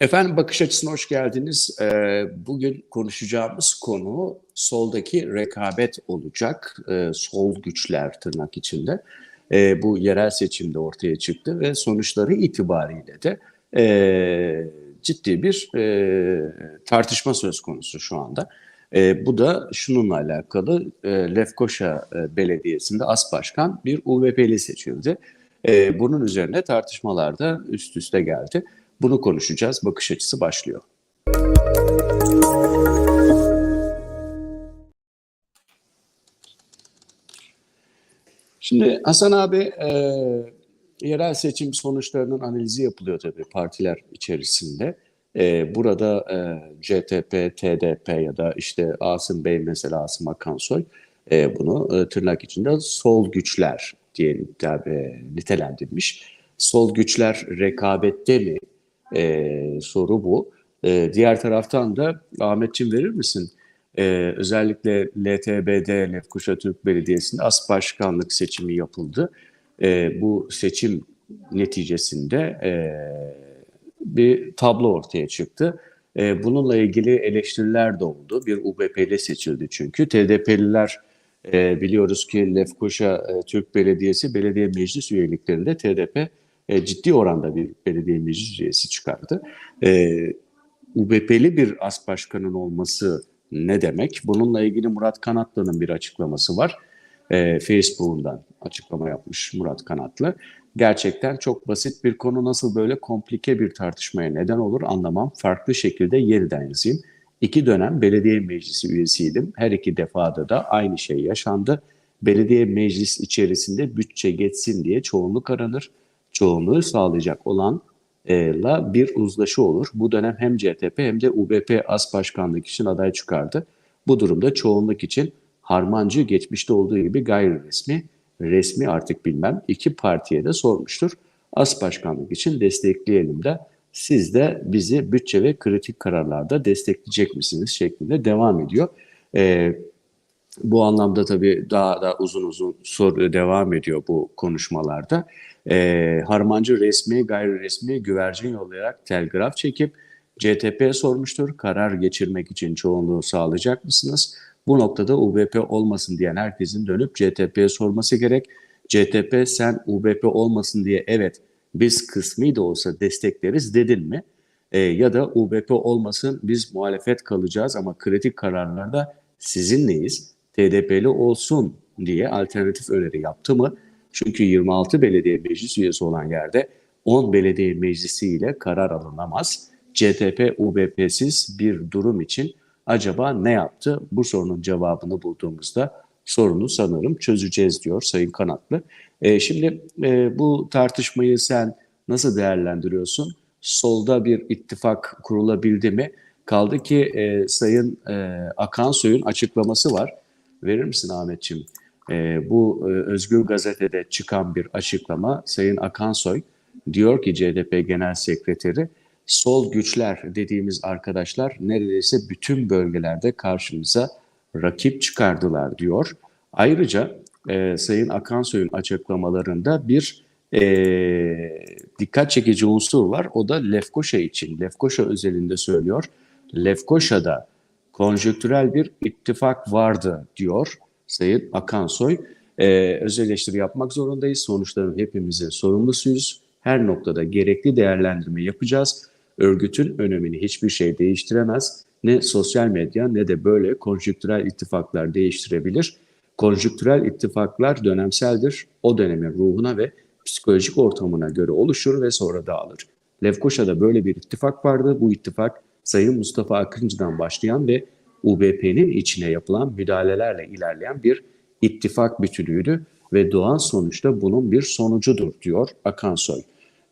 Efendim bakış açısına hoş geldiniz. Ee, Bugün konuşacağımız konu soldaki rekabet olacak. Ee, Sol güçler tırnak içinde. Ee, Bu yerel seçimde ortaya çıktı ve sonuçları itibariyle de ciddi bir tartışma söz konusu şu anda. Bu da şununla alakalı Lefkoşa e, Belediyesi'nde as başkan bir UVP'li seçildi. Bunun üzerine tartışmalar da üst üste geldi. Bunu konuşacağız. Bakış açısı başlıyor. Şimdi Hasan abi e, yerel seçim sonuçlarının analizi yapılıyor tabii partiler içerisinde. E, burada e, CTP, TDP ya da işte Asım Bey mesela Asım Akansoy e, bunu e, tırnak içinde sol güçler diye nite- nitelendirmiş. Sol güçler rekabette mi? E, soru bu. E, diğer taraftan da Ahmetciğim verir misin? E, özellikle LTB'de Lefkoşa Türk Belediyesi'nde as başkanlık seçimi yapıldı. E, bu seçim neticesinde e, bir tablo ortaya çıktı. E, bununla ilgili eleştiriler de oldu. Bir UBP'li seçildi çünkü. TDP'liler e, biliyoruz ki Lefkoşa e, Türk Belediyesi belediye meclis üyeliklerinde TDP e, ciddi oranda bir belediye meclis üyesi çıkardı. E, UBP'li bir as başkanın olması ne demek? Bununla ilgili Murat Kanatlı'nın bir açıklaması var. E, Facebook'undan açıklama yapmış Murat Kanatlı. Gerçekten çok basit bir konu nasıl böyle komplike bir tartışmaya neden olur anlamam. Farklı şekilde yeniden yazayım. İki dönem belediye meclisi üyesiydim. Her iki defada da aynı şey yaşandı. Belediye meclis içerisinde bütçe geçsin diye çoğunluk aranır. Çoğunluğu sağlayacak olan e, la bir uzlaşı olur. Bu dönem hem CTP hem de UBP as başkanlık için aday çıkardı. Bu durumda çoğunluk için Harmancı geçmişte olduğu gibi gayri resmi, resmi artık bilmem iki partiye de sormuştur. As başkanlık için destekleyelim de siz de bizi bütçe ve kritik kararlarda destekleyecek misiniz şeklinde devam ediyor. E, bu anlamda tabii daha da uzun uzun soru devam ediyor bu konuşmalarda. Ee, Harmancı resmi, gayri resmi güvercin yollayarak telgraf çekip CTP'ye sormuştur. Karar geçirmek için çoğunluğu sağlayacak mısınız? Bu noktada UBP olmasın diyen herkesin dönüp CTP'ye sorması gerek. CTP sen UBP olmasın diye evet biz kısmi de olsa destekleriz dedin mi? Ee, ya da UBP olmasın biz muhalefet kalacağız ama kritik kararlarda sizinleyiz. TDP'li olsun diye alternatif öneri yaptı mı? Çünkü 26 belediye meclis üyesi olan yerde 10 belediye meclisiyle karar alınamaz. CTP UBP'siz bir durum için acaba ne yaptı? Bu sorunun cevabını bulduğumuzda sorunu sanırım çözeceğiz diyor Sayın Kanatlı. E, şimdi e, bu tartışmayı sen nasıl değerlendiriyorsun? Solda bir ittifak kurulabildi mi? Kaldı ki e, Sayın e, Akansoy'un açıklaması var. Verir misin Ahmetciğim? E, bu e, Özgür Gazete'de çıkan bir açıklama. Sayın Akansoy diyor ki CDP Genel Sekreteri, sol güçler dediğimiz arkadaşlar neredeyse bütün bölgelerde karşımıza rakip çıkardılar diyor. Ayrıca e, Sayın Akansoy'un açıklamalarında bir e, dikkat çekici unsur var. O da Lefkoşa için. Lefkoşa özelinde söylüyor. Lefkoşa'da konjöktürel bir ittifak vardı diyor Sayın Akansoy. Ee, öz eleştiri yapmak zorundayız. Sonuçların hepimizin sorumlusuyuz. Her noktada gerekli değerlendirme yapacağız. Örgütün önemini hiçbir şey değiştiremez. Ne sosyal medya ne de böyle konjüktürel ittifaklar değiştirebilir. Konjüktürel ittifaklar dönemseldir. O dönemin ruhuna ve psikolojik ortamına göre oluşur ve sonra dağılır. Lefkoşa'da böyle bir ittifak vardı. Bu ittifak Sayın Mustafa Akıncı'dan başlayan ve UBP'nin içine yapılan müdahalelerle ilerleyen bir ittifak bütünüydü ve doğan sonuçta bunun bir sonucudur diyor Akansoy.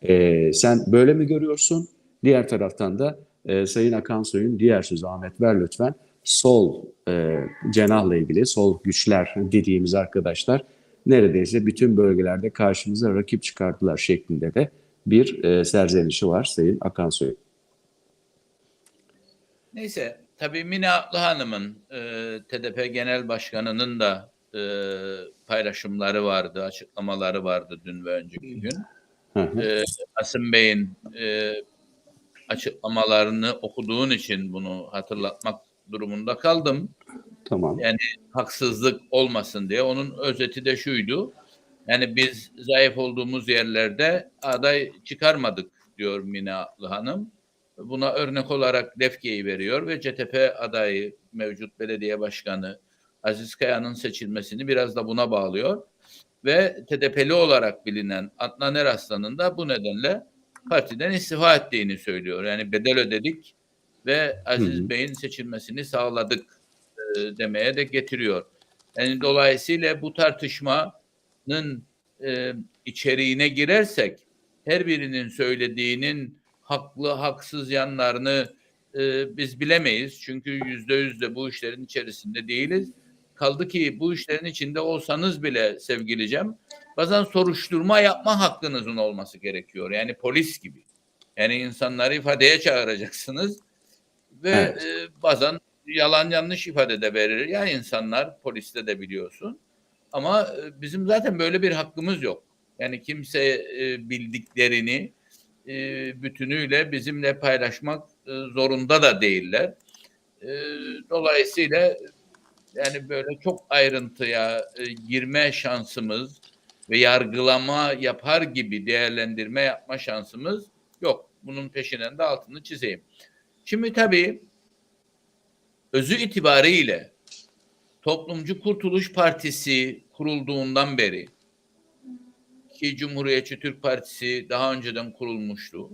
Ee, sen böyle mi görüyorsun? Diğer taraftan da e, Sayın Akansoy'un diğer sözü Ahmet ver lütfen sol e, cenahla ilgili sol güçler dediğimiz arkadaşlar neredeyse bütün bölgelerde karşımıza rakip çıkardılar şeklinde de bir e, serzenişi var Sayın Akansoy. Neyse tabii Mine Atlı Hanım'ın e, TDP Genel Başkanı'nın da e, paylaşımları vardı, açıklamaları vardı dün ve önceki gün. Hı hı. E, Asım Bey'in e, açıklamalarını okuduğun için bunu hatırlatmak durumunda kaldım. Tamam. Yani haksızlık olmasın diye. Onun özeti de şuydu. Yani biz zayıf olduğumuz yerlerde aday çıkarmadık diyor Mine Atlı Hanım. Buna örnek olarak Lefke'yi veriyor ve CTP adayı mevcut belediye başkanı Aziz Kaya'nın seçilmesini biraz da buna bağlıyor. Ve TDP'li olarak bilinen Adnan Eraslan'ın da bu nedenle partiden istifa ettiğini söylüyor. Yani bedel ödedik ve Aziz. Bey'in seçilmesini sağladık e, demeye de getiriyor. Yani dolayısıyla bu tartışmanın e, içeriğine girersek her birinin söylediğinin haklı haksız yanlarını e, biz bilemeyiz. Çünkü yüzde yüz de bu işlerin içerisinde değiliz. Kaldı ki bu işlerin içinde olsanız bile sevgili Cem, bazen soruşturma yapma hakkınızın olması gerekiyor. Yani polis gibi. Yani insanları ifadeye çağıracaksınız ve Evet. e, bazen yalan yanlış ifade de verir ya insanlar poliste de biliyorsun. Ama e, bizim zaten böyle bir hakkımız yok. Yani kimse e, bildiklerini e, bütünüyle bizimle paylaşmak e, zorunda da değiller. E, dolayısıyla yani böyle çok ayrıntıya girme şansımız ve yargılama yapar gibi değerlendirme yapma şansımız yok. Bunun peşinden de altını çizeyim. Şimdi tabii özü itibariyle Toplumcu Kurtuluş Partisi kurulduğundan beri ki Cumhuriyetçi Türk Partisi daha önceden kurulmuştu.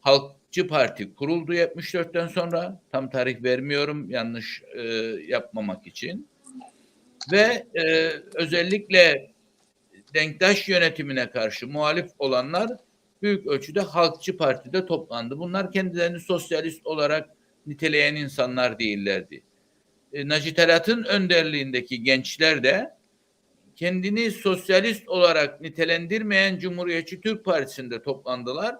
Halkçı Parti kuruldu 74'ten sonra. Tam tarih vermiyorum yanlış e, yapmamak için. Ve e, özellikle Denktaş yönetimine karşı muhalif olanlar büyük ölçüde Halkçı Parti'de toplandı. Bunlar kendilerini sosyalist olarak niteleyen insanlar değillerdi. E, Naci Talat'ın önderliğindeki gençler de kendini sosyalist olarak nitelendirmeyen Cumhuriyetçi Türk Partisi'nde toplandılar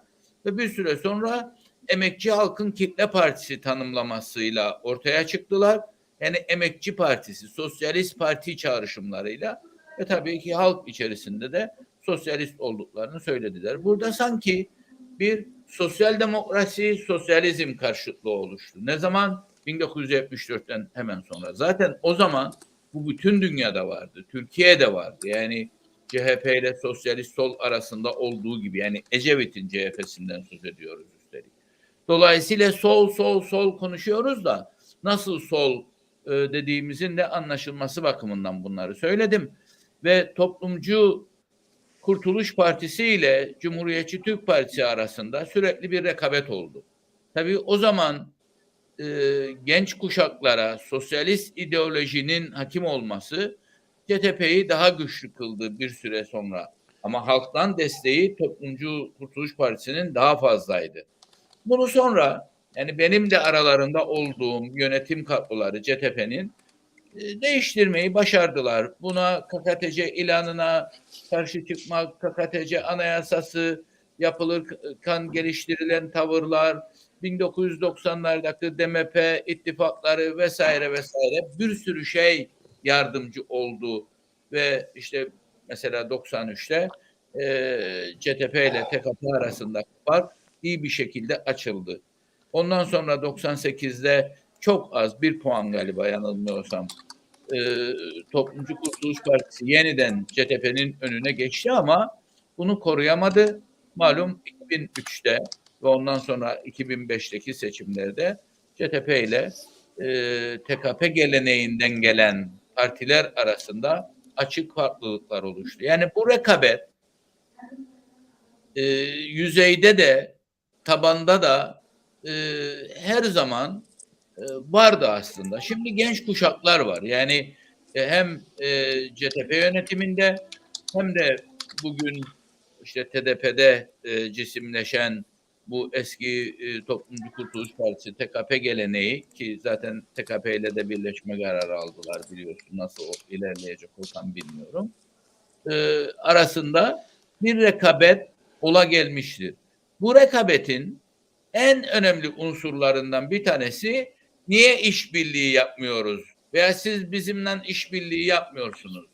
ve bir süre sonra Emekçi Halkın Kitle Partisi tanımlamasıyla ortaya çıktılar. Yani Emekçi Partisi, Sosyalist Parti çağrışımlarıyla ve tabii ki halk içerisinde de sosyalist olduklarını söylediler. Burada sanki bir sosyal demokrasi, sosyalizm karşıtlığı oluştu. Ne zaman? 1974'ten hemen sonra. Zaten o zaman bu bütün dünyada vardı. Türkiye'de vardı. Yani CHP ile sosyalist sol arasında olduğu gibi yani Ecevit'in CHP'sinden söz ediyoruz üstelik. Dolayısıyla sol sol sol konuşuyoruz da nasıl sol e, dediğimizin de anlaşılması bakımından bunları söyledim. Ve toplumcu Kurtuluş Partisi ile Cumhuriyetçi Türk Partisi arasında sürekli bir rekabet oldu. Tabii o zaman e, genç kuşaklara sosyalist ideolojinin hakim olması CTP'yi daha güçlü kıldı bir süre sonra. Ama halktan desteği Toplumcu Kurtuluş Partisi'nin daha fazlaydı. Bunu sonra yani benim de aralarında olduğum yönetim kadroları CTP'nin e, değiştirmeyi başardılar. Buna KKTC ilanına karşı çıkmak, KKTC anayasası yapılırken geliştirilen tavırlar, 1990'lardaki DMP ittifakları vesaire vesaire bir sürü şey yardımcı oldu ve işte mesela 93'te e, CTP ile TKP arasında fark iyi bir şekilde açıldı. Ondan sonra 98'de çok az bir puan galiba yanılmıyorsam e, Toplumcu Kurtuluş Partisi yeniden CTP'nin önüne geçti ama bunu koruyamadı. Malum 2003'te ve ondan sonra 2005'teki seçimlerde CTP ile e, TKP geleneğinden gelen partiler arasında açık farklılıklar oluştu. Yani bu rekabet e, yüzeyde de tabanda da e, her zaman e, vardı aslında. Şimdi genç kuşaklar var. Yani e, hem e, CTP yönetiminde hem de bugün işte TDP'de e, cisimleşen bu eski e, Toplumcu Kurtuluş Partisi TKP geleneği ki zaten TKP ile de birleşme kararı aldılar biliyorsun nasıl ilerleyecek olsam bilmiyorum. E, arasında bir rekabet ola gelmiştir. Bu rekabetin en önemli unsurlarından bir tanesi niye işbirliği yapmıyoruz? Veya siz bizimle işbirliği yapmıyorsunuz.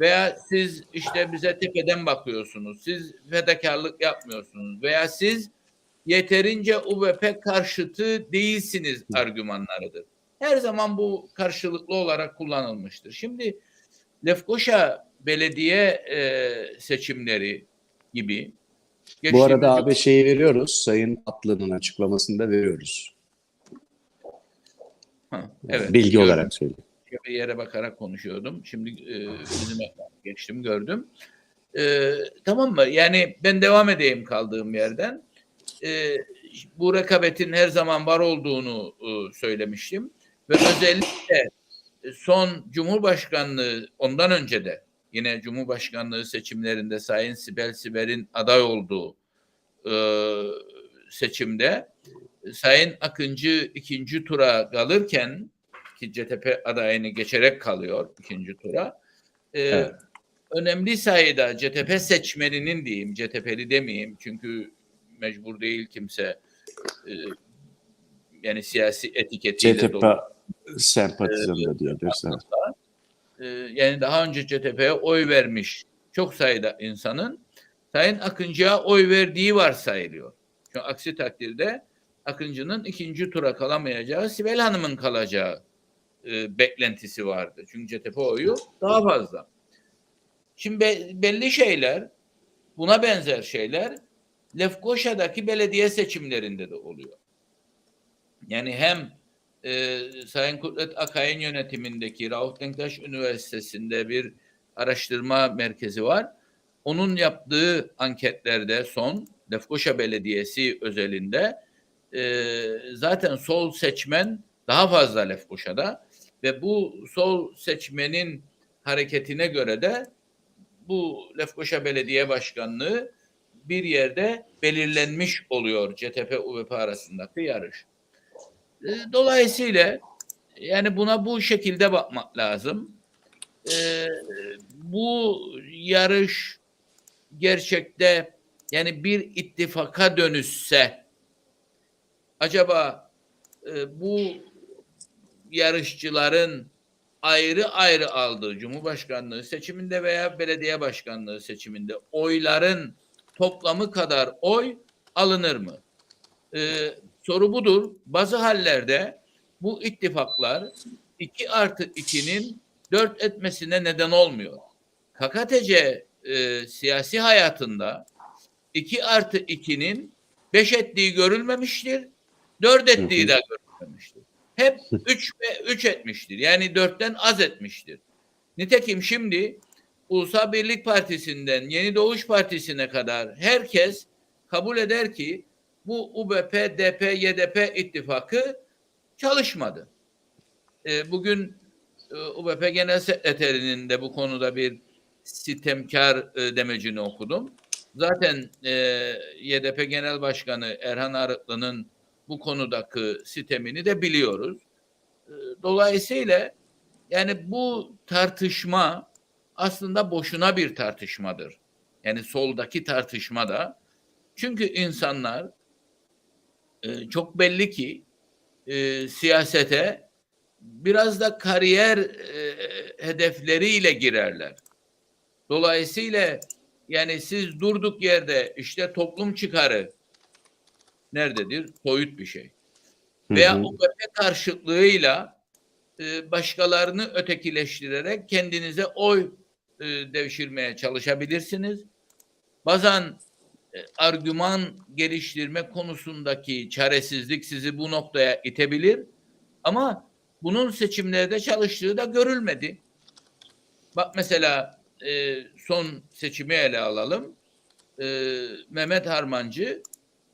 Veya siz işte bize tepeden bakıyorsunuz. Siz fedakarlık yapmıyorsunuz. Veya siz yeterince UBP karşıtı değilsiniz argümanlarıdır. Her zaman bu karşılıklı olarak kullanılmıştır. Şimdi Lefkoşa belediye e, seçimleri gibi Bu arada abi şeyi veriyoruz. Sayın Atlı'nın açıklamasını da veriyoruz. Ha, evet, Bilgi gördüm. olarak söyleyeyim. bir yere bakarak konuşuyordum. Şimdi e, bizim geçtim gördüm. E, tamam mı? Yani ben devam edeyim kaldığım yerden. E, bu rekabetin her zaman var olduğunu e, söylemiştim. Ve özellikle son Cumhurbaşkanlığı ondan önce de yine Cumhurbaşkanlığı seçimlerinde Sayın Sibel Siber'in aday olduğu e, seçimde Sayın Akıncı ikinci tura kalırken ki CTP adayını geçerek kalıyor ikinci tura. Ee, Evet. Önemli sayıda CTP seçmeninin diyeyim, CTP'li demeyeyim çünkü mecbur değil kimse e, yani siyasi etiketiyle CTP sempatizanı diyebiliriz. evet. Ee, yani daha önce CTP'ye oy vermiş çok sayıda insanın Sayın Akıncı'ya oy verdiği varsayılıyor. Çünkü aksi takdirde Akıncı'nın ikinci tura kalamayacağı, Sibel Hanım'ın kalacağı e, beklentisi vardı. Çünkü CTP oyu daha fazla. Şimdi be- belli şeyler, buna benzer şeyler Lefkoşa'daki belediye seçimlerinde de oluyor. Yani hem e, Sayın Kudret Akay'ın yönetimindeki Rauf Denktaş Üniversitesi'nde bir araştırma merkezi var. Onun yaptığı anketlerde son Lefkoşa Belediyesi özelinde e, zaten sol seçmen daha fazla Lefkoşa'da ve bu sol seçmenin hareketine göre de bu Lefkoşa Belediye Başkanlığı bir yerde belirlenmiş oluyor CTP UVP arasındaki yarış. E, Dolayısıyla yani buna bu şekilde bakmak lazım. E, bu yarış gerçekte yani bir ittifaka dönüşse acaba e, bu yarışçıların ayrı ayrı aldığı Cumhurbaşkanlığı seçiminde veya belediye başkanlığı seçiminde oyların toplamı kadar oy alınır mı? Ee, soru budur. Bazı hallerde bu ittifaklar 2 artı 2'nin 4 etmesine neden olmuyor. KKTC e, siyasi hayatında 2 artı 2'nin 5 ettiği görülmemiştir. 4 ettiği de görülmemiştir. Hep 3 ve 3 etmiştir. Yani 4'ten az etmiştir. Nitekim şimdi Ulusal Birlik Partisi'nden Yeni Doğuş Partisi'ne kadar herkes kabul eder ki bu UBP, DP, YDP ittifakı çalışmadı. E, bugün e, UBP Genel Sekreterinin de bu konuda bir sitemkar e, demecini okudum. Zaten e, YDP Genel Başkanı Erhan Arıklı'nın bu konudaki sitemini de biliyoruz. E, Dolayısıyla yani bu tartışma aslında boşuna bir tartışmadır. Yani soldaki tartışma da. Çünkü insanlar e, çok belli ki e, siyasete biraz da kariyer e, hedefleriyle girerler. Dolayısıyla yani siz durduk yerde işte toplum çıkarı nerededir? Soyut bir şey. Veya. UBP karşıtlığıyla e, başkalarını ötekileştirerek kendinize oy e, devşirmeye çalışabilirsiniz. Bazen e, argüman geliştirme konusundaki çaresizlik sizi bu noktaya itebilir. Ama bunun seçimlerde çalıştığı da görülmedi. Bak mesela e, son seçimi ele alalım. E, Mehmet Harmancı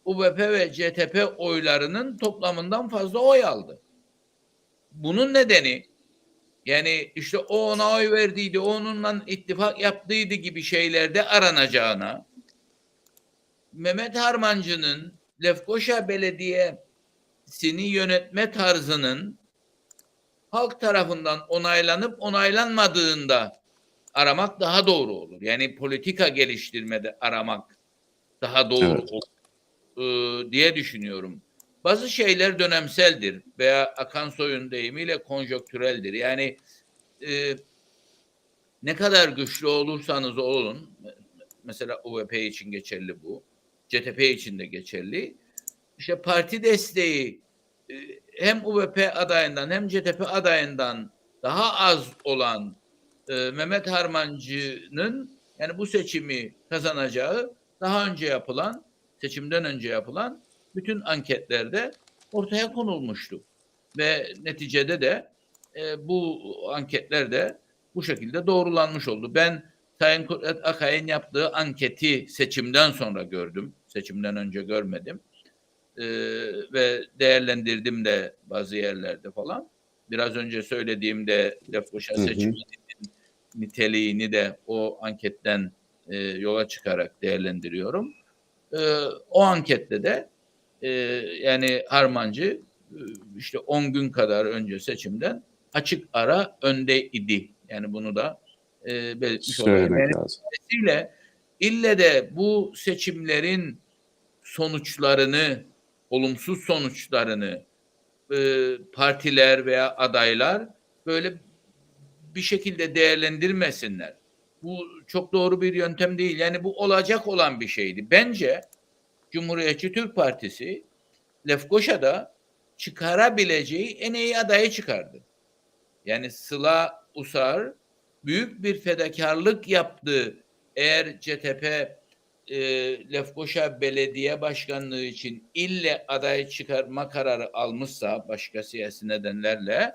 UBP ve CTP oylarının toplamından fazla oy aldı. Bunun nedeni yani işte o ona oy verdiydi, onunla ittifak yaptıydı gibi şeylerde aranacağına Mehmet Harmancı'nın Lefkoşa Belediyesi'ni yönetme tarzının halk tarafından onaylanıp onaylanmadığında aramak daha doğru olur. Yani politika geliştirmede aramak daha doğru Evet. olur e, diye düşünüyorum. Bazı şeyler dönemseldir veya Akan Soy'un deyimiyle konjonktüreldir. Yani e, ne kadar güçlü olursanız olun, mesela UVP için geçerli bu, CTP için de geçerli. işte parti desteği e, hem UVP adayından hem CTP adayından daha az olan e, Mehmet Harmancı'nın yani bu seçimi kazanacağı daha önce yapılan seçimden önce yapılan bütün anketlerde ortaya konulmuştu. Ve neticede de e, bu anketler de bu şekilde doğrulanmış oldu. Ben Sayın Kudret Akay'ın yaptığı anketi seçimden sonra gördüm. Seçimden önce görmedim. Ee, ve değerlendirdim de bazı yerlerde falan. Biraz önce söylediğimde Lefkoşa seçiminin niteliğini de o anketten e, yola çıkarak değerlendiriyorum. Ee, o ankette de e, yani Harmancı e, işte 10 gün kadar önce seçimden açık ara önde idi. Yani bunu da e, belirtmiş olayım. Yani. Dolayısıyla ille de bu seçimlerin sonuçlarını, olumsuz sonuçlarını e, partiler veya adaylar böyle bir şekilde değerlendirmesinler. Bu çok doğru bir yöntem değil. Yani bu olacak olan bir şeydi. Bence Cumhuriyetçi Türk Partisi Lefkoşa'da çıkarabileceği en iyi adayı çıkardı. Yani Sıla Usar büyük bir fedakarlık yaptı. Eğer CTP e, Lefkoşa Belediye Başkanlığı için ille aday çıkarma kararı almışsa başka siyasi nedenlerle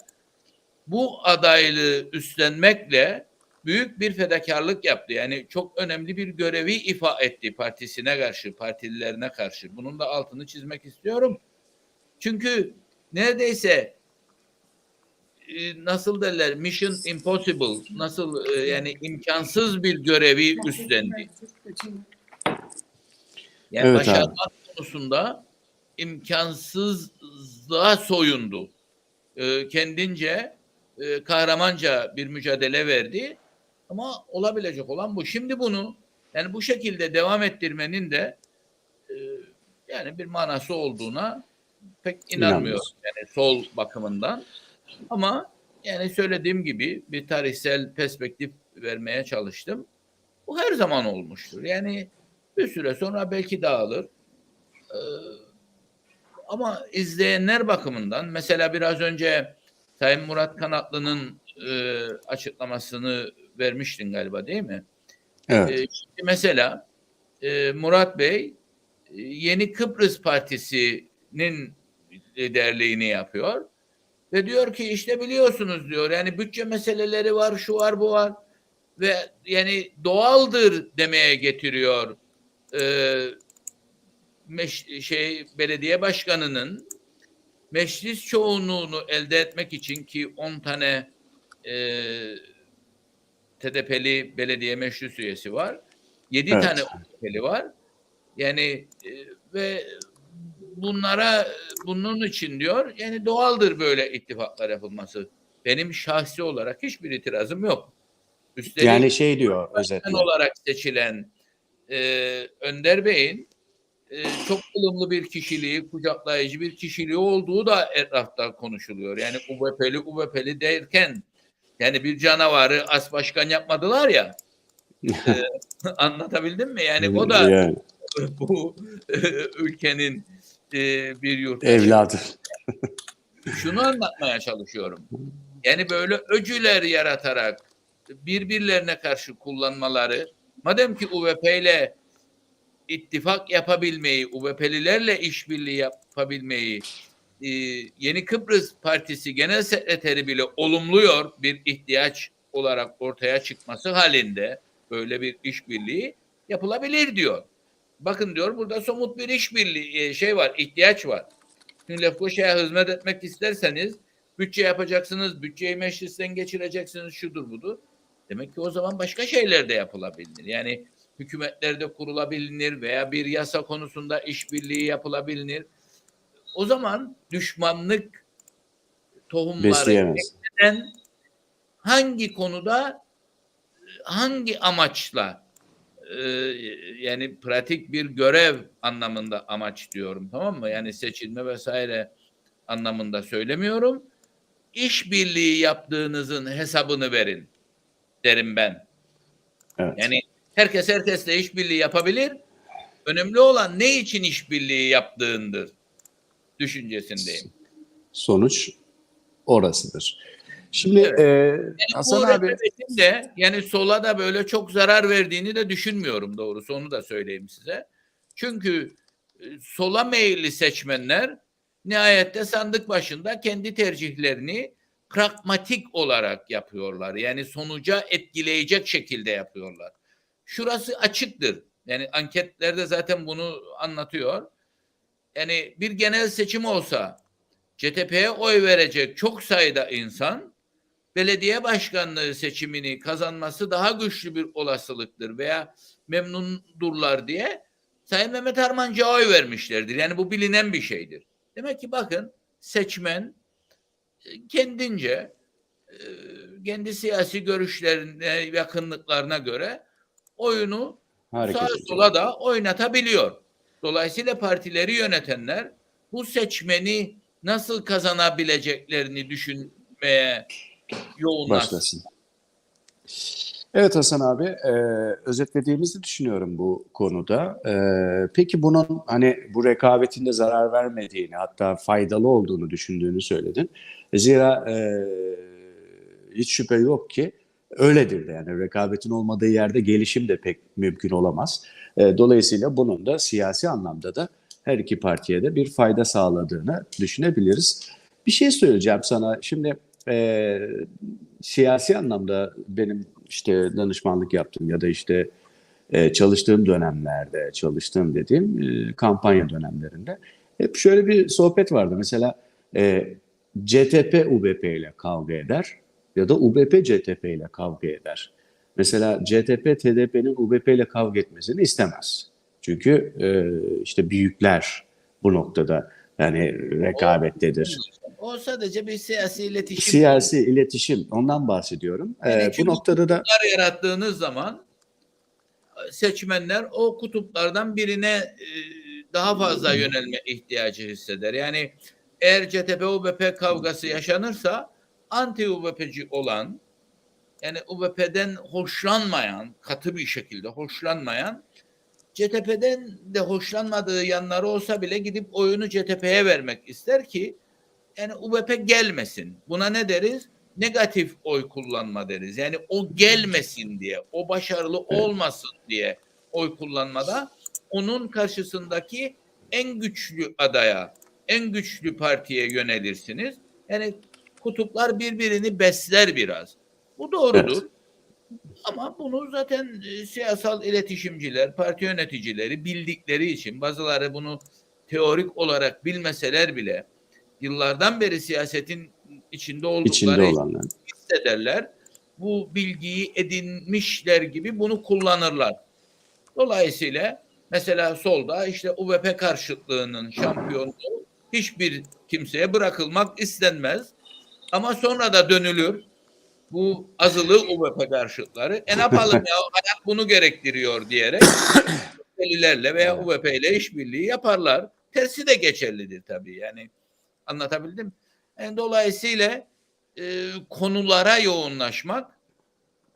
bu adaylığı üstlenmekle büyük bir fedakarlık yaptı. Yani çok önemli bir görevi ifa etti partisine karşı, partililerine karşı. Bunun da altını çizmek istiyorum. Çünkü neredeyse e, nasıl derler mission impossible nasıl e, yani imkansız bir görevi üstlendi. Yani Evet başarmak konusunda imkansızlığa soyundu. E, kendince e, kahramanca bir mücadele verdi. Ama olabilecek olan bu. Şimdi bunu yani bu şekilde devam ettirmenin de e, yani bir manası olduğuna pek inanmıyorum. Yani sol bakımından. Ama yani söylediğim gibi bir tarihsel perspektif vermeye çalıştım. Bu her zaman olmuştur. Yani bir süre sonra belki dağılır. Ee, ama izleyenler bakımından mesela biraz önce Sayın Murat Kanatlı'nın e, açıklamasını vermiştin galiba değil mi? Evet. Ee, şimdi mesela e, Murat Bey e, Yeni Kıbrıs Partisi'nin liderliğini yapıyor. Ve diyor ki işte biliyorsunuz diyor yani bütçe meseleleri var şu var bu var ve yani doğaldır demeye getiriyor e, şey belediye başkanının meclis çoğunluğunu elde etmek için ki 10 tane e, TDP'li belediye meclis üyesi var. 7 Evet. tane ODP'li var. Yani e, ve bunlara bunun için diyor yani doğaldır böyle ittifaklar yapılması. Benim şahsi olarak hiçbir itirazım yok. Üstelik Yani şey diyor özetle. olarak seçilen e, Önder Bey'in e, çok ılımlı bir kişiliği, kucaklayıcı bir kişiliği olduğu da etrafta konuşuluyor. Yani UBP'li UBP'li derken yani bir canavarı as başkan yapmadılar ya. E, anlatabildim mi? Yani o da Yani bu e, ülkenin e, bir yurttaşı. evladı. Şunu anlatmaya çalışıyorum. Yani böyle öcüler yaratarak birbirlerine karşı kullanmaları madem ki UVP ile ittifak yapabilmeyi, UVP'lilerle işbirliği yapabilmeyi e, Yeni Kıbrıs Partisi Genel Sekreteri bile olumluyor bir ihtiyaç olarak ortaya çıkması halinde böyle bir işbirliği yapılabilir diyor. Bakın diyor burada somut bir işbirliği e, şey var, ihtiyaç var. Şimdi Lefkoşa'ya hizmet etmek isterseniz bütçe yapacaksınız, bütçeyi meclisten geçireceksiniz, şudur budur. Demek ki o zaman başka şeyler de yapılabilir. Yani hükümetlerde kurulabilir veya bir yasa konusunda işbirliği yapılabilir. O zaman düşmanlık tohumları Besleyemez. hangi konuda hangi amaçla e, yani pratik bir görev anlamında amaç diyorum tamam mı? Yani seçilme vesaire anlamında söylemiyorum. İşbirliği yaptığınızın hesabını verin derim ben. Evet. Yani herkes herkesle işbirliği yapabilir. Önemli olan ne için işbirliği yaptığındır. Düşüncesindeyim. Sonuç orasıdır. Şimdi Evet. e, Yani Hasan abi de yani sola da böyle çok zarar verdiğini de düşünmüyorum doğrusu onu da söyleyeyim size. Çünkü e, sola meyilli seçmenler nihayette sandık başında kendi tercihlerini pragmatik olarak yapıyorlar. Yani sonuca etkileyecek şekilde yapıyorlar. Şurası açıktır. Yani anketlerde zaten bunu anlatıyor. Yani bir genel seçim olsa CTP'ye oy verecek çok sayıda insan belediye başkanlığı seçimini kazanması daha güçlü bir olasılıktır veya memnundurlar diye Sayın Mehmet Armancı'ya oy vermişlerdir. Yani bu bilinen bir şeydir. Demek ki bakın seçmen e, kendince e, kendi siyasi görüşlerine, yakınlıklarına göre oyunu hareket sağa sola da oynatabiliyor. Dolayısıyla partileri yönetenler bu seçmeni nasıl kazanabileceklerini düşünmeye yoğunlaşsın. Evet Hasan abi, e, özetlediğimizi düşünüyorum bu konuda. E, peki bunun hani bu rekabetinde zarar vermediğini, hatta faydalı olduğunu düşündüğünü söyledin. Zira e, hiç şüphe yok ki öyledir de yani rekabetin olmadığı yerde gelişim de pek mümkün olamaz. E, dolayısıyla bunun da siyasi anlamda da her iki partiye de bir fayda sağladığını düşünebiliriz. Bir şey söyleyeceğim sana. Şimdi e, siyasi anlamda benim işte danışmanlık yaptığım ya da işte e, çalıştığım dönemlerde, çalıştığım dediğim e, kampanya dönemlerinde hep şöyle bir sohbet vardı. Mesela e, CTP UBP ile kavga eder ya da UBP CTP ile kavga eder. Mesela CTP TDP'nin UBP ile kavga etmesini istemez. Çünkü e, işte büyükler bu noktada yani rekabettedir. O sadece bir siyasi iletişim. Siyasi iletişim ondan bahsediyorum. Yani Ee, bu noktada da kutuplar yarattığınız zaman e, seçmenler o kutuplardan birine e, daha fazla yönelme ihtiyacı hisseder. Yani eğer CTP UBP kavgası yaşanırsa anti UBP'ci olan yani UBP'den hoşlanmayan, katı bir şekilde hoşlanmayan CTP'den de hoşlanmadığı yanları olsa bile gidip oyunu CTP'ye vermek ister ki yani UBP gelmesin. Buna ne deriz? Negatif oy kullanma deriz. Yani o gelmesin diye, o başarılı olmasın diye oy kullanmada onun karşısındaki en güçlü adaya, en güçlü partiye yönelirsiniz. Yani kutuplar birbirini besler biraz. Bu doğrudur. Ama bunu zaten e, siyasal iletişimciler, parti yöneticileri bildikleri için bazıları bunu teorik olarak bilmeseler bile yıllardan beri siyasetin içinde oldukları içinde için olanlar. hissederler. Bu bilgiyi edinmişler gibi bunu kullanırlar. Dolayısıyla mesela solda işte UBP karşıtlığının şampiyonluğu hiçbir kimseye bırakılmak istenmez. Ama sonra da dönülür. Bu azılı UBP karşıtları. E ne yapalım ya hayat bunu gerektiriyor diyerek UBP'lilerle veya UBP ile işbirliği yaparlar. Tersi de geçerlidir tabii yani. Anlatabildim. Yani dolayısıyla e, konulara yoğunlaşmak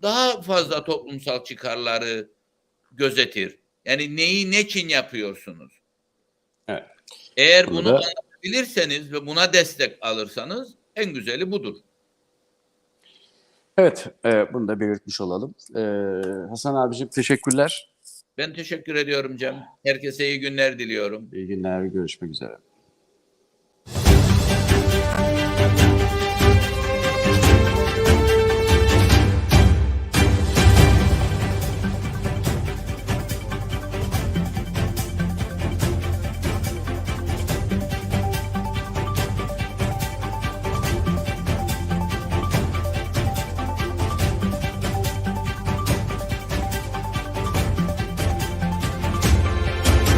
daha fazla toplumsal çıkarları gözetir. Yani neyi ne için yapıyorsunuz? Evet. Eğer Bunu bunu da- anlatabilirseniz ve buna destek alırsanız en güzeli budur. Evet, e, bunu da belirtmiş olalım. E, Hasan abicim teşekkürler. Ben teşekkür ediyorum Cem. Herkese iyi günler diliyorum. İyi günler, görüşmek üzere.